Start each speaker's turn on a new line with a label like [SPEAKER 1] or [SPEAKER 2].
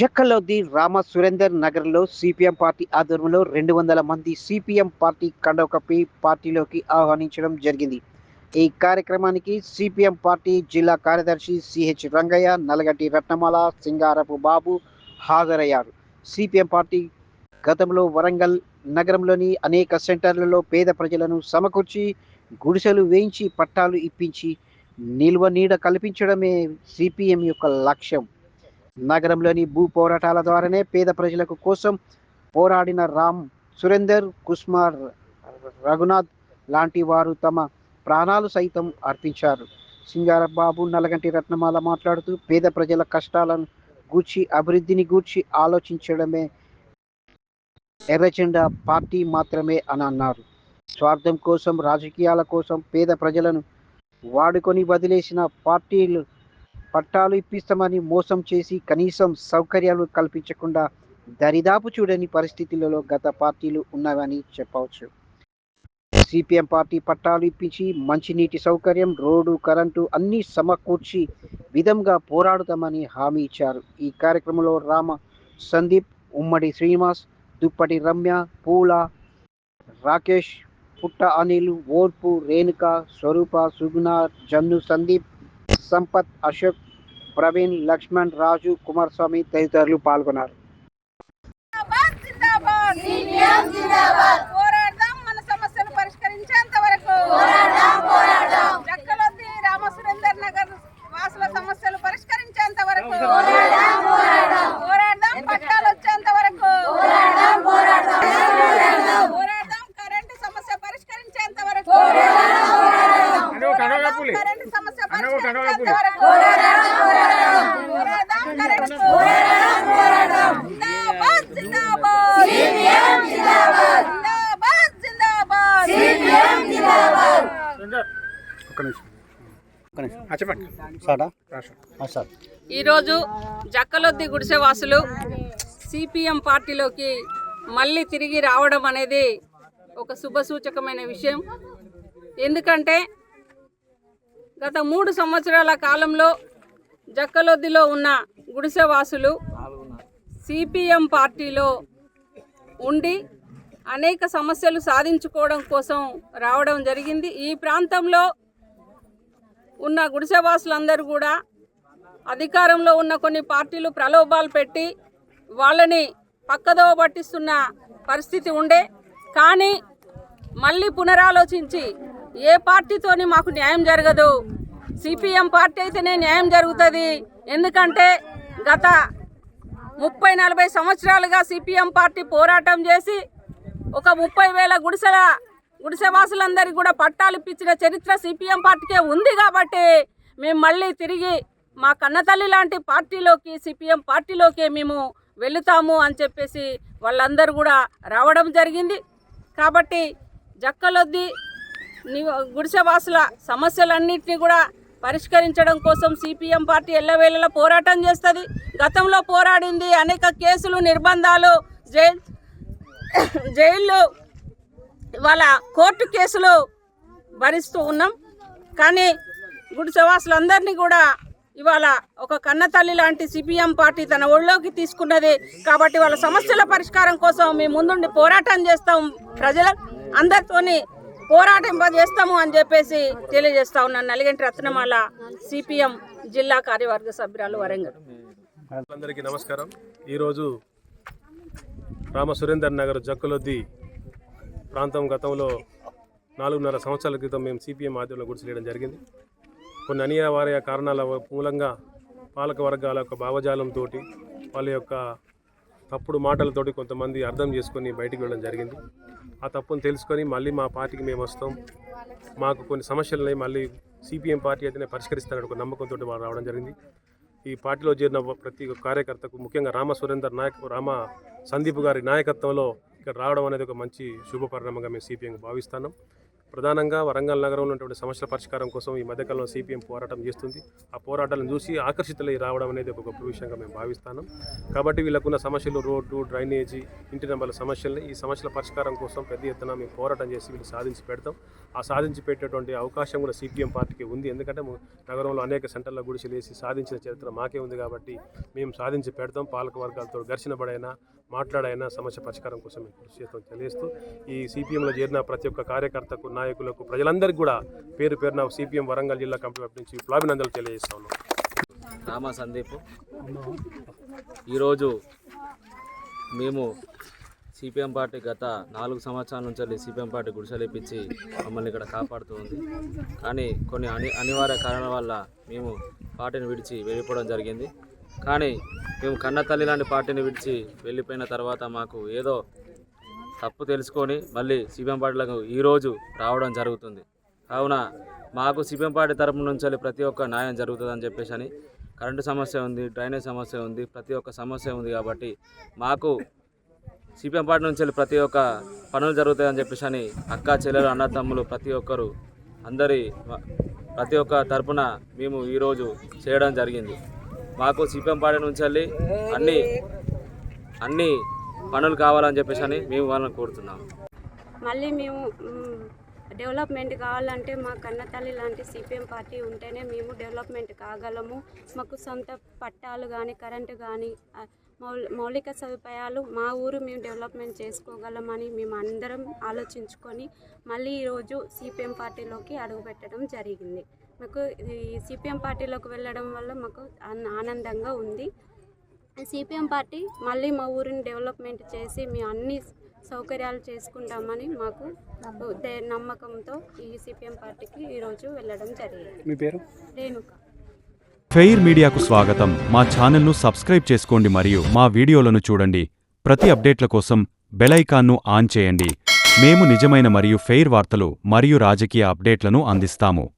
[SPEAKER 1] జక్కలోది రామ సురేందర్ నగర్లో CPM party ఆధ్వర్యంలో రెండు వందల మంది సిపిఎం పార్టీ కండవ పార్టీలోకి ఆహ్వానించడం జరిగింది. ఈ కార్యక్రమానికి సిపిఎం పార్టీ జిల్లా కార్యదర్శి సిహెచ్ రంగయ్య నలగటి రత్నమాల సింగారపు బాబు హాజరయ్యారు. సిపిఎం పార్టీ గతంలో వరంగల్ నగరంలోని అనేక సెంటర్లలో పేద ప్రజలను సమకూర్చి గుడిసెలు వేయించి పట్టాలు ఇప్పించి నిల్వ నీడ కల్పించడమే సిపిఎం యొక్క లక్ష్యం. నగరంలోని భూ పోరాటాల ద్వారానే పేద ప్రజలకు కోసం పోరాడిన రామ్ సురేందర్ కుస్మార్ రఘునాథ్ లాంటి వారు తమ ప్రాణాలు సైతం అర్పించారు. సింగారబాబు నలగంటి రత్నమాల మాట్లాడుతూ పేద ప్రజల కష్టాలను గూర్చి అభివృద్ధిని గూర్చి ఆలోచించడమే ఎర్రజెండా పార్టీ మాత్రమే అని అన్నారు. స్వార్థం కోసం రాజకీయాల కోసం పేద ప్రజలను వాడుకొని వదిలేసిన పార్టీలు పట్టాలు ఇప్పిస్తామని మోసం చేసి కనీసం సౌకర్యాలు కల్పించకుండా దరిదాపు చూడని పరిస్థితులలో గత పార్టీలు ఉన్నవని చెప్పవచ్చు. సిపిఎం పార్టీ పట్టాలు ఇప్పించి మంచినీటి సౌకర్యం రోడ్డు కరెంటు అన్ని సమకూర్చి విధంగా పోరాడుతామని హామీ ఇచ్చారు. ఈ కార్యక్రమంలో రామ సందీప్ ఉమ్మడి శ్రీనివాస్ దుప్పటి రమ్య పూల రాకేష్ పుట్ట అనిల్ ఓర్పు రేణుక స్వరూప సుగుణ జన్ను సందీప్ సంపత్ అశోక్ ప్రవీణ్ లక్ష్మణ్ రాజు కుమారస్వామి తదితరులు పాల్గొన్నారు
[SPEAKER 2] జిందాబాద్ జిందాబాద్
[SPEAKER 3] సిపిఎం జిందాబాద్
[SPEAKER 2] పోరాడదాం మన సమస్యలు పరిష్కరించేంత వరకు
[SPEAKER 3] పోరాడదాం పోరాడదాం
[SPEAKER 2] జక్కలొద్ది రామసురేందర్ నగర్ వాసుల సమస్యలు పరిష్కరించేంత వరకు
[SPEAKER 3] పోరాడదాం పోరాడదాం
[SPEAKER 2] పోరాడదాం పట్టాలు వచ్చేంత వరకు
[SPEAKER 3] పోరాడదాం పోరాడదాం పోరాడదాం
[SPEAKER 2] పోరాడదాం కరెంటు సమస్య పరిష్కరించేంత వరకు
[SPEAKER 3] పోరాడదాం పోరాడదాం
[SPEAKER 2] పోరాడదాం కరెంటు సమస్య పరిష్కరించేంత వరకు
[SPEAKER 3] పోరాడదాం పోరాడదాం
[SPEAKER 2] పోరాడదాం కరెంటు
[SPEAKER 3] పోరాడదాం పోరాడదాం
[SPEAKER 2] జిందాబాద్ జిందాబాద్
[SPEAKER 3] సిపిఎం జిందాబాద్
[SPEAKER 2] జిందాబాద్ జిందాబాద్
[SPEAKER 3] సిపిఎం జిందాబాద్
[SPEAKER 1] ఒక్క నిమిషం. ఒక్క నిమిషం. చెప్పండి. సాడా? సార్.
[SPEAKER 2] ఈరోజు జక్కలొద్ది గుడిసెవాసులు సిపిఎం పార్టీలోకి మళ్ళీ తిరిగి రావడం అనేది ఒక శుభసూచకమైన విషయం. ఎందుకంటే గత మూడు సంవత్సరాల కాలంలో జక్కలొద్దిలో ఉన్న గుడిసెవాసులు సిపిఎం పార్టీలో ఉండి అనేక సమస్యలు సాధించుకోవడం కోసం రావడం జరిగింది. ఈ ప్రాంతంలో ఉన్న గుడిసెవాసులందరూ కూడా అధికారంలో ఉన్న కొన్ని పార్టీలు ప్రలోభాలు పెట్టి వాళ్ళని పక్కదోవ పట్టిస్తున్న పరిస్థితి ఉండే. కానీ మళ్ళీ పునరాలోచించి ఏ పార్టీతోని మాకు న్యాయం జరగదు. సిపిఎం పార్టీ అయితేనే న్యాయం జరుగుతుంది. ఎందుకంటే గత ముప్పై నలభై సంవత్సరాలుగా సిపిఎం పార్టీ పోరాటం చేసి ఒక ముప్పై వేల గుడిసెల గుడిసెవాసులందరికీ కూడా పట్టాలు ఇప్పించిన చరిత్ర సిపిఎం పార్టీకే ఉంది కాబట్టి మేము మళ్ళీ తిరిగి మా కన్నతల్లి లాంటి పార్టీలోకి సిపిఎం పార్టీలోకి మేము వెళుతాము అని చెప్పేసి వాళ్ళందరూ కూడా రావడం జరిగింది. కాబట్టి జక్కలొద్ది గుడిసెవాసుల సమస్యలన్నింటినీ కూడా పరిష్కరించడం కోసం సిపిఎం పార్టీ ఎల్లవేళలా పోరాటం చేస్తుంది. గతంలో పోరాడింది అనేక కేసులు నిర్బంధాలు జైల్ జైళ్ళు ఇవాళ కోర్టు కేసులు భరిస్తూ ఉన్నాం. కానీ గుడి సవాసులందరినీ కూడా ఇవాళ ఒక కన్నతల్లి లాంటి సిపిఎం పార్టీ తన ఒళ్ళోకి తీసుకున్నది. కాబట్టి వాళ్ళ సమస్యల పరిష్కారం కోసం మేము ముందుండి పోరాటం చేస్తాం ప్రజల అందరితోని పోరాటం చేస్తాము అని చెప్పేసి తెలియజేస్తా ఉన్నాను. నలిగంటి రత్నమాల సిపిఎం జిల్లా కార్యవర్గ సభ్యురాలు వరంగల్.
[SPEAKER 4] అందరికీ నమస్కారం. ఈరోజు రామ సురేందర్ నగర్ జక్కులొద్ది ప్రాంతం గతంలో నాలుగున్నర సంవత్సరాల క్రితం మేము సిపిఎం ఆధ్వర్యంలో గుడిసెలేయడం జరిగింది. కొన్ని అనివార్య కారణాల మూలంగా పాలక వర్గాల యొక్క భావజాలంతో వాళ్ళ యొక్క తప్పుడు మాటలతోటి కొంతమంది అర్థం చేసుకొని బయటికి వెళ్ళడం జరిగింది. ఆ తప్పును తెలుసుకొని మళ్ళీ మా పార్టీకి మేము వస్తాం. మాకు కొన్ని సమస్యలని మళ్ళీ సిపిఎం పార్టీ అయితేనే పరిష్కరిస్తానని ఒక నమ్మకంతో వాళ్ళు రావడం జరిగింది. ఈ పార్టీలో చేరిన ప్రతి ఒక్క కార్యకర్తకు ముఖ్యంగా రామ సురేందర్ నాయక్ రామ సందీప్ గారి నాయకత్వంలో ఇక్కడ రావడం అనేది ఒక మంచి శుభ పరిణామంగా మేము సిపిఎం భావిస్తున్నాం. ప్రధానంగా వరంగల్ నగరంలో ఉన్నటువంటి సమస్యల పరిష్కారం కోసం ఈ మధ్యకాలంలో సిపిఎం పోరాటం చేస్తుంది. ఆ పోరాటాలను చూసి ఆకర్షితులై రావడం అనేది ఒక గొప్ప విషయంగా మేము భావిస్తాను కాబట్టి వీళ్ళకున్న సమస్యలు రోడ్డు డ్రైనేజీ ఇంటి నెంబర్ల సమస్యల్ని ఈ సమస్యల పరిష్కారం కోసం పెద్ద ఎత్తున మేము పోరాటం చేసి వీళ్ళు సాధించి పెడతాం. ఆ సాధించి పెట్టేటువంటి అవకాశం కూడా సిపిఎం పార్టీకి ఉంది. ఎందుకంటే నగరంలో అనేక సెంటర్ల గుడిసెలు వేసి సాధించిన చరిత్ర మాకే ఉంది కాబట్టి మేము సాధించి పెడతాం. పాలక వర్గాలతో ఘర్షణ పడైనా మాట్లాడైనా సమస్య పరిష్కారం కోసం మేము కృషి చేస్తాం తెలియజేస్తూ ఈ సిపిఎంలో చేరిన ప్రతి ఒక్క కార్యకర్తకు నాయకులకు ప్రజలందరికీ కూడా పేరు పేరున సిపిఎం వరంగల్ జిల్లా కమిటీ నుంచి విప్లవాభినందనలు తెలియజేస్తా ఉన్నాం.
[SPEAKER 5] రామ సందీప్. ఈరోజు మేము సిపిఎం పార్టీ గత నాలుగు సంవత్సరాల నుంచి సిపిఎం పార్టీ గుడిసెలేపించి మమ్మల్ని ఇక్కడ కాపాడుతూ ఉంది. కానీ కొన్ని అని అనివార్య కారణాల వల్ల మేము పార్టీని విడిచి వెళ్ళిపోవడం జరిగింది. కానీ మేము కన్న తల్లి లాంటి పార్టీని విడిచి వెళ్ళిపోయిన తర్వాత మాకు ఏదో తప్పు తెలుసుకొని మళ్ళీ సిపిఎం ఈరోజు రావడం జరుగుతుంది. కావున మాకు సిపిఎం పార్టీ తరపు నుంచి ప్రతి ఒక్క న్యాయం జరుగుతుందని చెప్పేసి అని కరెంటు సమస్య ఉంది డ్రైనేజ్ సమస్య ఉంది ప్రతి ఒక్క సమస్య ఉంది కాబట్టి మాకు సిపిఎం పార్టీ నుంచి వెళ్ళి ప్రతి ఒక్క పనులు జరుగుతాయని చెప్పేసి అని అక్క చెల్లెలు అన్నతమ్ములు ప్రతి ఒక్కరు అందరి ప్రతి ఒక్క తరపున మేము ఈరోజు చేయడం జరిగింది. మాకు సిపిఎం పార్టీ నుంచి వెళ్ళి అన్ని అన్ని పనులు కావాలని చెప్పేసి అని మేము వాళ్ళని కోరుతున్నాము.
[SPEAKER 6] మళ్ళీ మేము డెవలప్మెంట్ కావాలంటే మా కన్నతల్లి లాంటి సిపిఎం పార్టీ ఉంటేనే మేము డెవలప్మెంట్ కాగలము. మాకు సొంత పట్టాలు కానీ కరెంటు కానీ మౌలిక సదుపాయాలు మా ఊరు మేము డెవలప్మెంట్ చేసుకోగలమని మేము అందరం ఆలోచించుకొని మళ్ళీ ఈరోజు సిపిఎం పార్టీలోకి అడుగుపెట్టడం జరిగింది. మాకు ఈ సిపిఎం పార్టీలోకి వెళ్ళడం వల్ల మాకు ఆన- ఆనందంగా ఉంది. సిపిఎం పార్టీ మళ్ళీ మా ఊరిని డెవలప్మెంట్ చేసి మేము అన్ని సౌకర్యాలు చేసుకుంటామని మాకు నమ్మకంతో ఈ సిపిఎం పార్టీకి ఈరోజు వెళ్ళడం జరిగింది.
[SPEAKER 7] మీ పేరు?
[SPEAKER 6] రేణుక.
[SPEAKER 8] ఫెయిర్ మీడియాకు స్వాగతం. మా ఛానల్ను సబ్స్క్రైబ్ చేసుకోండి మరియు మా వీడియోలను చూడండి. ప్రతి అప్డేట్ల కోసం బెల్ ఐకాన్ను ఆన్ చేయండి. మేము నిజమైన మరియు ఫెయిర్ వార్తలు మరియు రాజకీయ అప్డేట్లను అందిస్తాము.